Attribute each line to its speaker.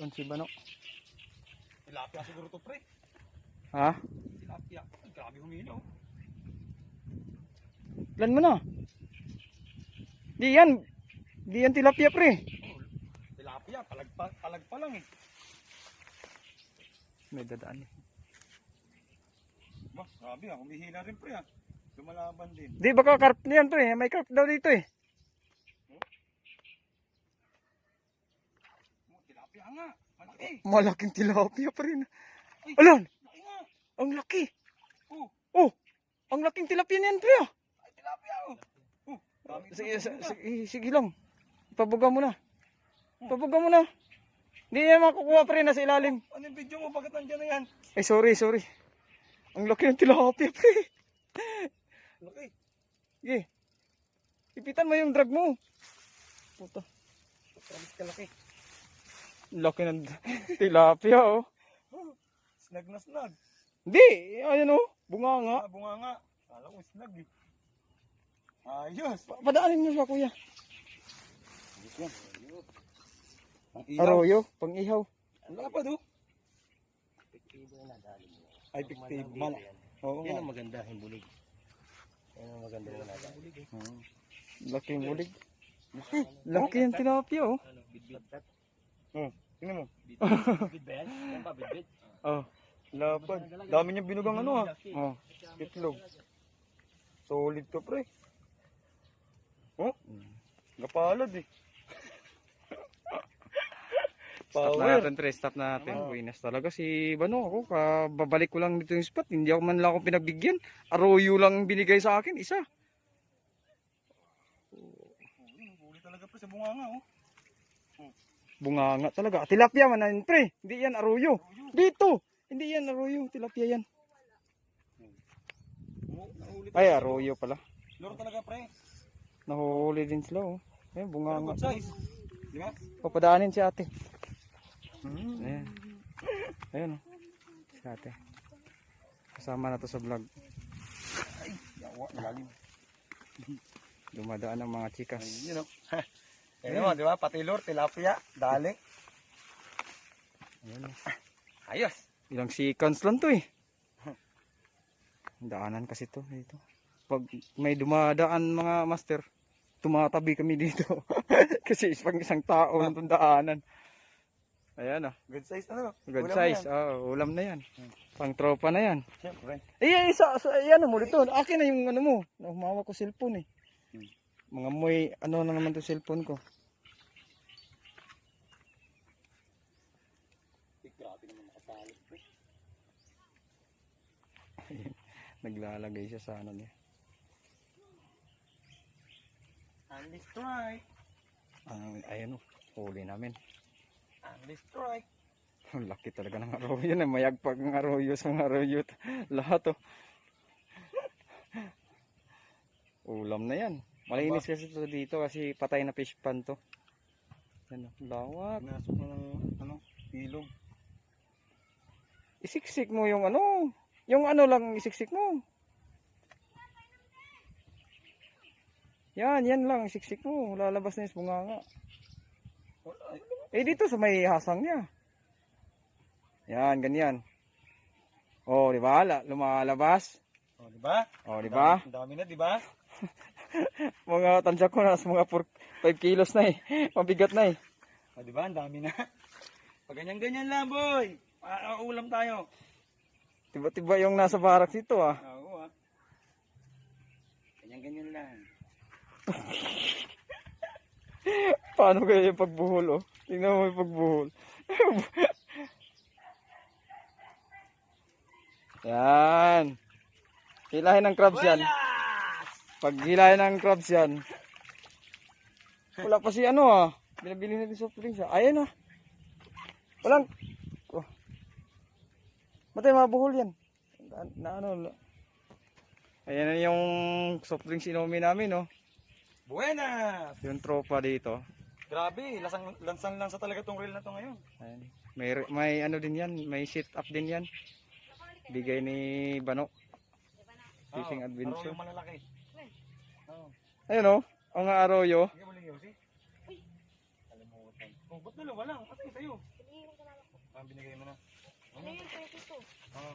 Speaker 1: On si Bano.
Speaker 2: Tilapia siguro to pre.
Speaker 1: Ha?
Speaker 2: Tilapia. Grabe humino.
Speaker 1: Lan mo na. Di yan. Di yan tilapia pre.
Speaker 2: Oh, tilapia. Palag pa, palag pa lang eh.
Speaker 1: May dadaan eh.
Speaker 2: Bah, grabe ah. Humihina rin pre ah. Lumalaban din.
Speaker 1: Di baka carp na yan pre. May carp daw dito eh.
Speaker 2: Tilapia nga. Malaki.
Speaker 1: Malaking tilapia pa rin.
Speaker 2: Ay,
Speaker 1: Alan!
Speaker 2: Laki nga.
Speaker 1: Ang laki.
Speaker 2: Oh,
Speaker 1: Oh! Ang laking tilapia niyan pre ah.
Speaker 2: ay tilapia oh. Oh,
Speaker 1: Sige, sige, sige, sige lang. Ipabuga mo na. Ipabuga mo na. Hindi yan makukuha pre na sa ilalim.
Speaker 2: Ano yung video mo? Bakit nandiyan na yan?
Speaker 1: Ay sorry, sorry. Ang laki ng tilapia pre.
Speaker 2: Laki.
Speaker 1: Sige. Ipitan mo yung drag mo. Puta.
Speaker 2: Promise ka laki.
Speaker 1: Laki ng tilapia oh.
Speaker 2: Snag na snag.
Speaker 1: Hindi, ayun oh. Bunga nga.
Speaker 2: Ah, bunga nga. Kala ko snag eh. Ayos.
Speaker 1: Pa- Padaanin mo siya kuya.
Speaker 2: Ayos yan. Ayos. Ang ilaw.
Speaker 1: Arroyo, pang ihaw.
Speaker 2: Ang lapad oh. Ay, piktibo. Mala. Oo
Speaker 3: Yan
Speaker 2: nga.
Speaker 3: ang maganda, himbulig. Yan ang maganda na nada.
Speaker 2: Hmm.
Speaker 1: Laki ng bulig. Laki ng tilapia oh.
Speaker 3: Ano, bidbid.
Speaker 2: Oh, tingnan mo.
Speaker 3: Ba yan? Pa, bidbid.
Speaker 1: Oh.
Speaker 2: Lapad. Dami niya binugang ano ah.
Speaker 1: Oh.
Speaker 2: Itlog. Solid to pre. Oh, napalad eh.
Speaker 1: Stop
Speaker 2: Power.
Speaker 1: natin, pre. Stop natin.
Speaker 2: Oo.
Speaker 1: Winas talaga si Bano ako. Kababalik ko lang dito yung spot. Hindi ako man lang ako pinagbigyan. Arroyo lang binigay sa akin. Isa.
Speaker 2: Huli talaga pre sa bunga nga oh.
Speaker 1: Bunganga talaga. Tilapia man yun, pre. Hindi yan arroyo. Dito. Hindi yan arroyo. Tilapia yan. Ay, arroyo pala.
Speaker 2: Loro talaga pre.
Speaker 1: Nahuhuli din sila, oh. Ayan, bunganga.
Speaker 2: good size. Di ba?
Speaker 1: Papadaanin si ate.
Speaker 2: Hmm.
Speaker 1: Ayan. Ayan, oh. Si ate. Kasama na to sa vlog.
Speaker 2: Yawa, lalim.
Speaker 1: Dumadaan ang mga chikas.
Speaker 2: Ayun oh. Ayun mo, di ba? Pati lure, tilapia, dali.
Speaker 1: Ayan, oh.
Speaker 2: Ayos.
Speaker 1: Ilang seconds lang to eh. Daanan kasi to dito. Pag may dumadaan mga master, tumatabi kami dito. kasi pag isang tao lang itong daanan. Ayan ah.
Speaker 2: Good size na no?
Speaker 1: Good
Speaker 2: Ulam
Speaker 1: size.
Speaker 2: yan.
Speaker 1: Oo, ulam na yan.
Speaker 2: Hmm.
Speaker 1: Pang tropa na yan.
Speaker 2: Siyempre.
Speaker 1: Eh, isa, sa, eh, ano mo dito. Akin na yung ano mo. Humawak ko cellphone eh.
Speaker 2: Hmm.
Speaker 1: Mga moy, ano na naman to cellphone ko.
Speaker 2: Grabe naman nakatalo. pre.
Speaker 1: Naglalagay siya sa ano niya.
Speaker 2: Andy strike.
Speaker 1: Ah, ayan oh, huli namin.
Speaker 2: Andy strike.
Speaker 1: Ang laki talaga ng arroyo na mayagpag ng arroyo sa mga arroyo. Lahat oh. Ulam na yan. Malinis kasi ito dito kasi patay na fish pan to. Yan oh, lawak.
Speaker 2: Pinasok na ng ano, ilog.
Speaker 1: Isiksik mo yung ano. Yung ano lang isiksik mo. Yan, yan lang isiksik mo. Lalabas na yung bunganga. Eh dito sa may hasang niya. Yan, ganyan. Oh, di ba? La- Lumalabas.
Speaker 2: Oh, di ba?
Speaker 1: Oh, di ba?
Speaker 2: Ang dami na, di ba?
Speaker 1: Mga tansya ko na mga 5 kilos na eh. Mabigat na eh.
Speaker 2: Oh, di ba? Ang dami na. Pag ganyan-ganyan lang, boy. Ah, ulam tayo.
Speaker 1: Tiba-tiba yung nasa barak dito ah.
Speaker 2: Oo, ah. Ganyan-ganyan lang.
Speaker 1: Paano kaya yung pagbuhol oh? Tingnan mo yung pagbuhol. yan. Hilahin ng crabs yan. Pag hilahin ng crabs yan. Wala pa si ano ah. Binabili na din soft drinks ah. Ayan ah. Walang. Oh. Matay mabuhol yan. Na, na ano. Ayan na yung soft drinks inumin namin oh.
Speaker 2: Buenas!
Speaker 1: Yung tropa dito.
Speaker 2: Grabe, lasang, lansan lang sa talaga tong reel na to ngayon.
Speaker 1: Ayan. May, may ano din yan, may sit up din yan. Bigay ni Bano. Fishing
Speaker 2: Oo,
Speaker 1: adventure.
Speaker 2: Arroyo malalaki. Oo.
Speaker 1: Ayun oh, ang arroyo.
Speaker 2: Sige mo lang yun, si. Kalimutan. Oh, ba't dalawa lang? Kasi sa'yo. binigay mo na.
Speaker 3: Ano yun? 22.
Speaker 2: Oo.